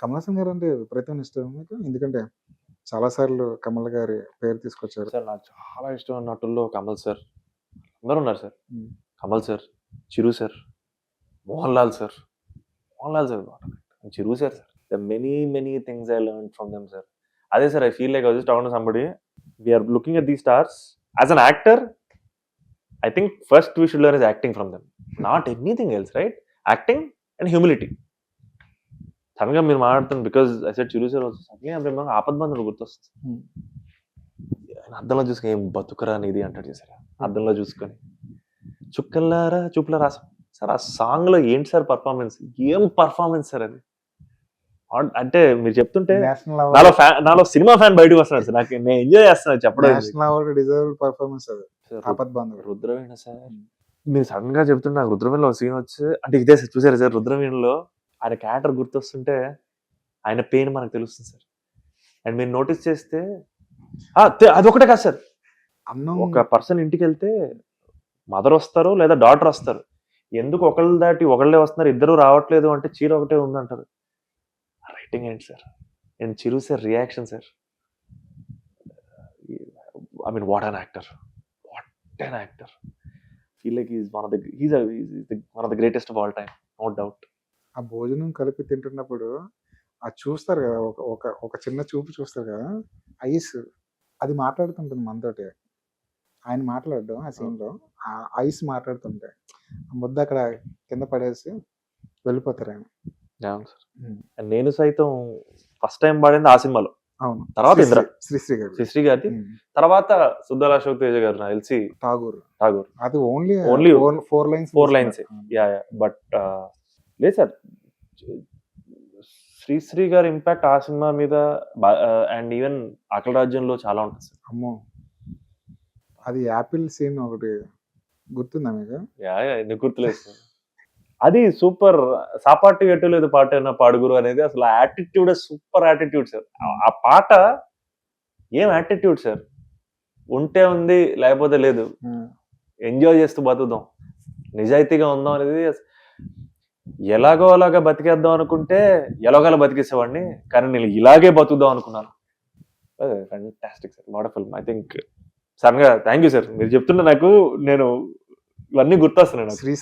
కమల్ హాసన్ గారు అంటే విపరీతమైన ఇష్టం మీకు? ఎందుకంటే చాలా సార్లు కమల్ గారి పేరు తీసుకొచ్చారు. సార్ నాకు చాలా ఇష్టమైన నటుల్లో కమల్ సార్. అందరూ ఉన్నారు sir. Kamal sir Chiru sir Mohan Lal sir. Mohan Lal sir Chiru sir sir. Many many things I learn from them sir అదే sir I feel like just talking somebody we are looking at the stars as an actor I think first we should learn is acting from them not anything else right acting and humility సడన్గా మీరు మాట్లాడుతుంది because I said Chiru sir సడన్గా ఆపద్ బంధువులు గుర్తొస్తుంది. Hmm. ఆయన అద్దంలో చూసుకొని ఏం బతుకురా అనేది అంటాడు చూసారా అద్దంలో చూసుకొని చుక్కల్లారా చూపుల రాసం. సార్ ఆ సాంగ్లో ఏంటి సార్ పర్ఫార్మెన్స్ ఏం పర్ఫార్మెన్స్ సార్ అది? అంటే మీరు చెప్తుంటే నాలో నాలో సినిమా ఫ్యాన్ బయటకు వస్తున్నాడు సార్ నాకు నేను ఎంజాయ్ చేస్తున్నాను చెప్పడం నేషనల్ అవార్డ్ డిజర్వ్ పర్ఫార్మెన్స్ అది. ఆపద్ బాంధవుడు రుద్రవీణ సార్ మీరు సడన్గా చెప్తుంటే నాకు రుద్రవీణలో సీన్ వచ్చి అంటే ఇదే సార్ చూసారు సార్ రుద్రవీణలో? ఆయన క్యారెక్టర్ గుర్తొస్తుంటే ఆయన పెయిన్ మనకు తెలుస్తుంది సార్. అండ్ మీరు నోటీస్ చేస్తే అదొకటే కాదు సార్. అన్నం ఒక పర్సన్ ఇంటికి వెళ్తే మదర్ వస్తారు లేదా డాటర్ వస్తారు. ఎందుకు ఒకళ్ళు దాటి ఒకళ్ళే వస్తున్నారు ఇద్దరు రావట్లేదు అంటే చీర ఒకటే ఉందంటారు. రైటింగ్ ఏంటి sir? And Chiru sir reaction sir. I mean what an actor what an actor feel like is one of the he's one of the greatest of all time no doubt ఆ భోజనం కలిపి తింటున్నప్పుడు అది చూస్తారు కదా ఒక ఒక ఒక చిన్న చూపు చూస్తారు కదా ఐస్. అది మాట్లాడుతుంటుంది మనతోటి. ఆయన మాట్లాడడం ఆ scene లో ఆ ఐస్ మాట్లాడుతుంటే. ఆ ముద్ద అక్కడ కింద పడేసి వెళ్ళిపోతారు ఆయన. అవును సార్. నేను సైతం ఫస్ట్ టైం పాడింది ఆ సినిమాలో. అవును. తర్వాత ఇంద్ర. శ్రీశ్రీ గారు శ్రీశ్రీ ఉమ్. తర్వాత సుద్దల అశోక్ తేజ గారు నాకు తెలిసి ఠాగూర్. ఠాగూర్. అది only Only four lines lines. Yeah yeah. But లేదు సార్. శ్రీశ్రీ గారి ఇంపాక్ట్ ఆ సినిమా మీద అండ్ ఈవెన్ ఆకలి రాజ్యంలో చాలా ఉంటుంది సార్. అమ్మో. అది యాపిల్ సీన్ ఒకటి గుర్తుందా మీకు? యా యా ఎందుకు గుర్తులేదు సార్. అది సూపర్ సాపాటు ఎటు లేదు పాట అయినా పాడుగురు అనేది అసలు యాటిట్యూడ్ సూపర్ యాటిట్యూడ్ సార్. ఆ- పాట ఏం యాటిట్యూడ్ సార్? ఉంటే ఉంది లేకపోతే లేదు. ఎంజాయ్ చేస్తూ బతుకుదాం. నిజాయితీగా ఉందాం అనేది ఎలాగో అలాగా బతికేద్దాం అనుకుంటే ఎలాగోలా బతికేసేవాడిని కానీ నేను ఇలాగే బతుకుదాం అనుకున్నాను. Fantastic sir what film I think సరంగా thank you sir మీరు చెప్తుంటే నాకు నేను ఇవన్నీ గుర్తొస్తున్నాను శ్రీ